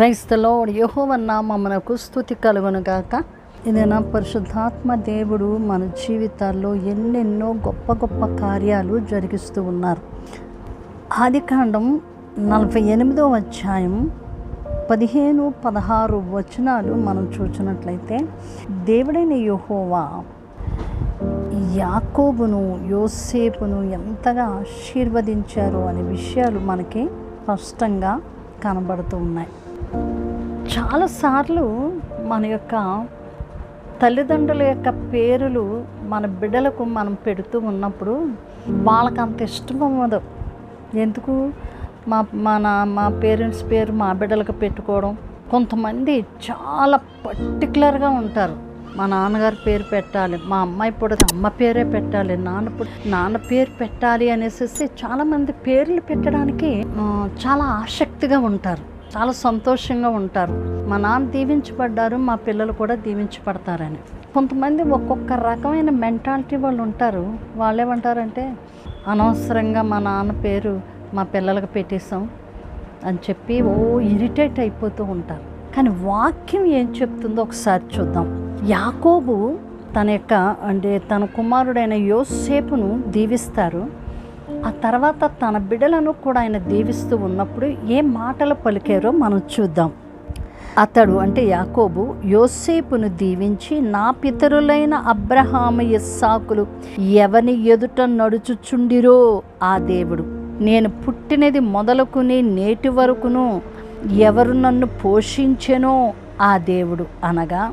క్రైస్తలో యహోవ స్థుతి కలుగును గాక ఇది పరిశుద్ధాత్మ దేవుడు మన జీవితాల్లో ఎన్నెన్నో గొప్ప గొప్ప కార్యాలు జరిగిస్తూ ఉన్నారు. ఆదికాండం నలభై ఎనిమిదో అధ్యాయం పదిహేను పదహారు వచనాలు మనం చూసినట్లయితే దేవుడైన యహోవా యాకోబును యోసేపును ఎంతగా ఆశీర్వదించారు అనే విషయాలు మనకి స్పష్టంగా కనబడుతూ ఉన్నాయి. చాలాసార్లు మన యొక్క తల్లిదండ్రుల యొక్క పేరులు మన బిడ్డలకు మనం పెడుతూ ఉన్నప్పుడు వాళ్ళకి అంత ఇష్టం అవ్వదు. ఎందుకు? మా మన మా పేరెంట్స్ పేరు మా బిడ్డలకు పెట్టుకోవడం. కొంతమంది చాలా పర్టికులర్గా ఉంటారు. మా నాన్నగారి పేరు పెట్టాలి మా అమ్మాయి పుడితే అమ్మ పేరే పెట్టాలి నాన్న పుడి నాన్న పేరు పెట్టాలి అనేసి చాలామంది పేర్లు పెట్టడానికి చాలా ఆసక్తిగా ఉంటారు. చాలా సంతోషంగా ఉంటారు. మా నాన్న దీవించబడ్డారు మా పిల్లలు కూడా దీవించబడతారని. కొంతమంది ఒక్కొక్క రకమైన మెంటాలిటీ వాళ్ళు ఉంటారు. వాళ్ళు ఏమంటారంటే అనవసరంగా మా నాన్న పేరు మా పిల్లలకు పెట్టేశాం అని చెప్పి ఓ ఇరిటేట్ అయిపోతూ ఉంటారు. కానీ వాక్యం ఏం చెప్తుందో ఒకసారి చూద్దాం. యాకోబు తన యొక్క అంటే తన కుమారుడైన యోసేపును దీవిస్తారు. ఆ తర్వాత తన బిడ్డలను కూడా ఆయన దీవిస్తూ ఉన్నప్పుడు ఏ మాటలు పలికారో మనం చూద్దాం. అతడు అంటే యాకోబు యోసేపును దీవించి నా పితరులైన అబ్రహాము ఇస్సాకులు ఎవని ఎదుట నడుచుచుండిరో ఆ దేవుడు. నేను పుట్టినది మొదలుకుని నేటి వరకును ఎవరు నన్ను పోషించెనో ఆ దేవుడు అనగా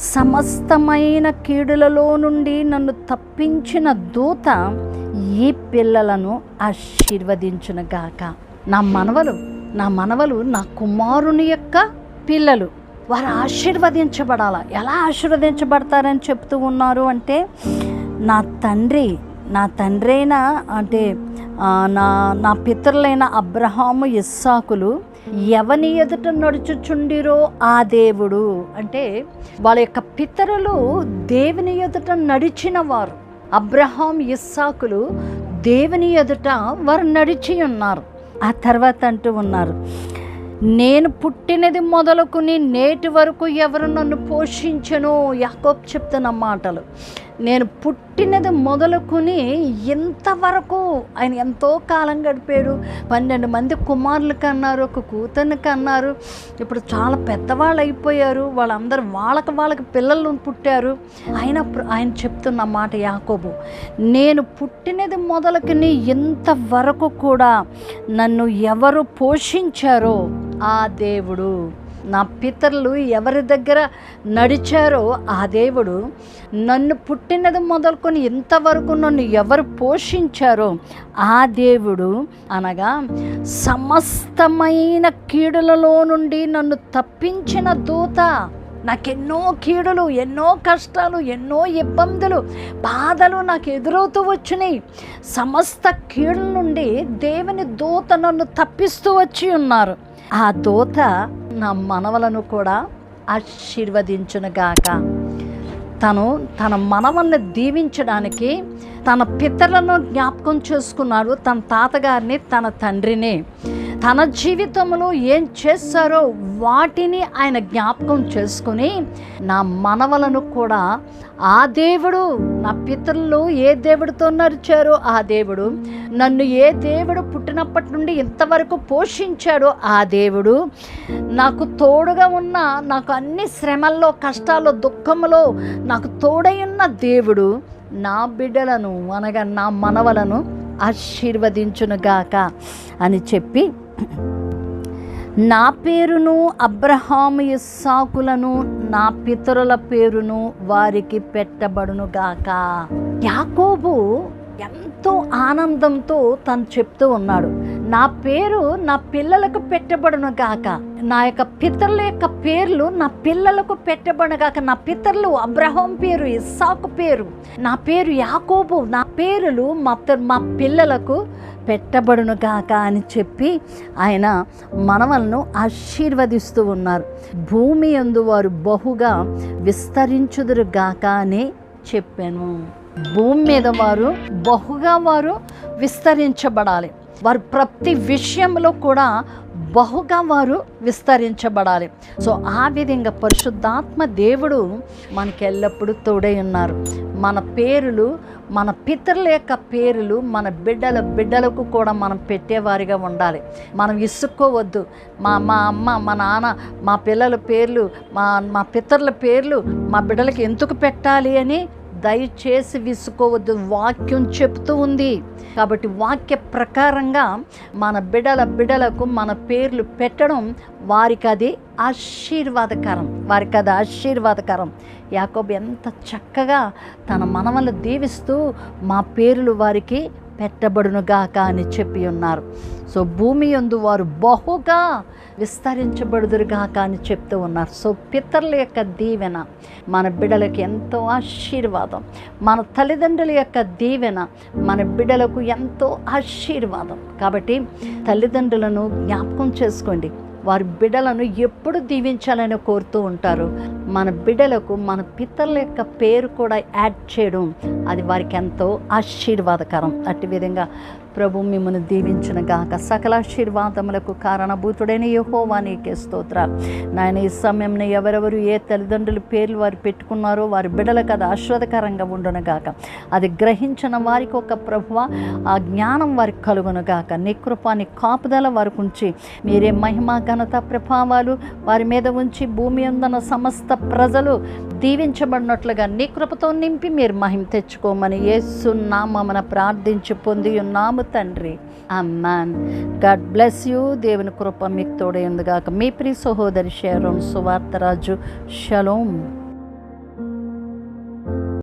సమస్తమైన కీడులలో నుండి నన్ను తప్పించిన దూత ఈ పిల్లలను ఆశీర్వదించునుగాక. నా మనవలు నా మనవలు నా కుమారుని యొక్క పిల్లలు. వారు ఆశీర్వదించబడాల? ఎలా ఆశీర్వదించబడతారని చెప్తూ ఉన్నారు అంటే నా తండ్రి నా తండ్రి అంటే నా నా పితరులైన అబ్రహాము ఇస్సాకులు ఎవని ఎదుట నడుచుచుండిరో ఆ దేవుడు. అంటే వాళ్ళ యొక్క పితరులు దేవుని ఎదుట నడిచిన వారు. అబ్రహాం ఇస్సాకులు దేవుని ఎదుట వారు నడిచి ఉన్నారు. ఆ తర్వాత అంటూ ఉన్నారు నేను పుట్టినది మొదలుకుని నేటి వరకు ఎవరు నన్ను పోషించను? యాకోబ్ చెప్తున్న మాటలు. నేను పుట్టినది మొదలుకుని ఇంతవరకు ఆయన ఎంతో కాలం గడిపాడు. పన్నెండు మంది కుమారులు కన్నారు ఒక కూతుర్ని కన్నారు. ఇప్పుడు చాలా పెద్దవాళ్ళు అయిపోయారు. వాళ్ళందరూ వాళ్ళకి వాళ్ళకి పిల్లలు పుట్టారు. ఆయన ఆయన చెప్తున్న మాట యాకోబు నేను పుట్టినది మొదలుకొని ఇంతవరకు కూడా నన్ను ఎవరు పోషించారో ఆ దేవుడు. నా పితరులు ఎవరి దగ్గర నడిచారో ఆ దేవుడు నన్ను పుట్టినది మొదలుకొని ఇంతవరకు నన్ను ఎవరు పోషించారో ఆ దేవుడు అనగా సమస్తమైన కీడులలో నుండి నన్ను తప్పించిన దూత. నాకెన్నో కీడులు ఎన్నో కష్టాలు ఎన్నో ఇబ్బందులు బాధలు నాకు ఎదురవుతూ వచ్చినాయి. సమస్త కీడుల నుండి దేవుని దూత నన్ను తప్పిస్తూ వచ్చి ఉన్నారు. ఆ దూత నా మనవలను కూడా ఆశీర్వదించునుగాక. తను తన మనవల్ని దీవించడానికి తన పితరులను జ్ఞాపకం చేసుకున్నాడు తన తాతగారిని తన తండ్రిని. తన జీవితంలో ఏం చేస్తారో వాటిని ఆయన జ్ఞాపకం చేసుకుని నా మనవలను కూడా ఆ దేవుడు నా పితరులు ఏ దేవుడితో నడిచారో ఆ దేవుడు నన్ను ఏ దేవుడు పుట్టినప్పటి నుండి ఇంతవరకు పోషించాడో ఆ దేవుడు నాకు తోడుగా ఉన్న నాకు అన్ని శ్రమల్లో కష్టాల్లో దుఃఖంలో నాకు తోడై ఉన్న దేవుడు నా బిడ్డలను అనగా నా మనవలను ఆశీర్వదించునుగాక అని చెప్పి నా పేరును అబ్రహాము ఇస్సాకులను నా పితరుల పేరును వారికి పెట్టబడునుగాక యాకోబు ఎంతో ఆనందంతో తను చెప్తూ ఉన్నాడు నా పేరు నా పిల్లలకు పెట్టబడును గాక. నా యొక్క పితరుల యొక్క పేర్లు నా పిల్లలకు పెట్టబడును గాక. నా పితరులు అబ్రహం పేరు ఇస్సాకు పేరు. నా పేరు యాకోబు నా పేరులు మా మా పిల్లలకు పెట్టబడునుగాక అని చెప్పి ఆయన మనవలను ఆశీర్వదిస్తూ ఉన్నారు. భూమి యందు వారు బహుగా విస్తరించుదురుగాక అని చెప్పాను. భూమి మీద వారు బహుగా వారు విస్తరించబడాలి. వారు ప్రతి విషయంలో కూడా బహుగా వారు విస్తరించబడాలి. సో ఆ విధంగా పరిశుద్ధాత్మ దేవుడు మనకి ఎల్లప్పుడూ తోడై ఉన్నారు. మన పేరులు మన పితరుల యొక్క పేర్లు మన బిడ్డల బిడ్డలకు కూడా మనం పెట్టేవారిగా ఉండాలి. మనం ఇసుక్కోవద్దు. మా మా అమ్మ మా నాన్న మా పిల్లల పేర్లు మా మా పితరుల పేర్లు మా బిడ్డలకి ఎందుకు పెట్టాలి అని దయచేసి విసుకోవద్దు. వాక్యం చెప్తూ ఉంది. కాబట్టి వాక్య ప్రకారంగా మన బిడల బిడలకు మన పేర్లు పెట్టడం వారికి అది ఆశీర్వాదకరం. వారికి అది ఆశీర్వాదకరం. యాకోబు ఎంత చక్కగా తన మనవలను దీవిస్తూ మా పేర్లు వారికి పెట్టబడునుగాక అని చెప్పి ఉన్నారు. సో భూమి యందు వారు బహుగా విస్తరించబడుదురుగాక అని చెప్తూ ఉన్నారు. సో పితరుల యొక్క దీవెన మన బిడ్డలకు ఎంతో ఆశీర్వాదం. మన తల్లిదండ్రుల యొక్క దీవెన మన బిడ్డలకు ఎంతో ఆశీర్వాదం. కాబట్టి తల్లిదండ్రులను జ్ఞాపకం చేసుకోండి. వారి బిడ్డలను ఎప్పుడు దీవించాలని కోరుతూ ఉంటారు. మన బిడ్డలకు మన పితరుల యొక్క పేరు కూడా యాడ్ చేయడం అది వారికి ఎంతో ఆశీర్వాదకరం. అట్టి విధంగా ప్రభు మిమ్మల్ని దీవించిన గాక. సకలాశీర్వాదములకు కారణభూతుడైన యహోవా నీకే స్తోత్రాలు. నాయన ఈ సమయంలో ఎవరెవరు ఏ తల్లిదండ్రుల పేర్లు వారు పెట్టుకున్నారో వారి బిడ్డలకు అది ఆశ్రదకరంగా ఉండును గాక. అది గ్రహించిన వారికి ఒక ప్రభువ ఆ జ్ఞానం వారికి కలుగునుగాక నీ కాపుదల వారికి ఉంచి మీరే మహిమ ఘనత ప్రభావాలు వారి మీద ఉంచి భూమి ఉందన్న సమస్త ప్రజలు దీవించబడినట్లుగా నీ కృపతో నింపి మీరు మహిమ తెచ్చుకోమని ఏసునామన ప్రార్థించి పొంది ఉన్నాము తండ్రి. Amen God bless you. దేవుని కృప మీకు తోడే ఉందిగాక. మీ ప్రియ సహోదరి షేరోన్ సువార్తరాజు షలోం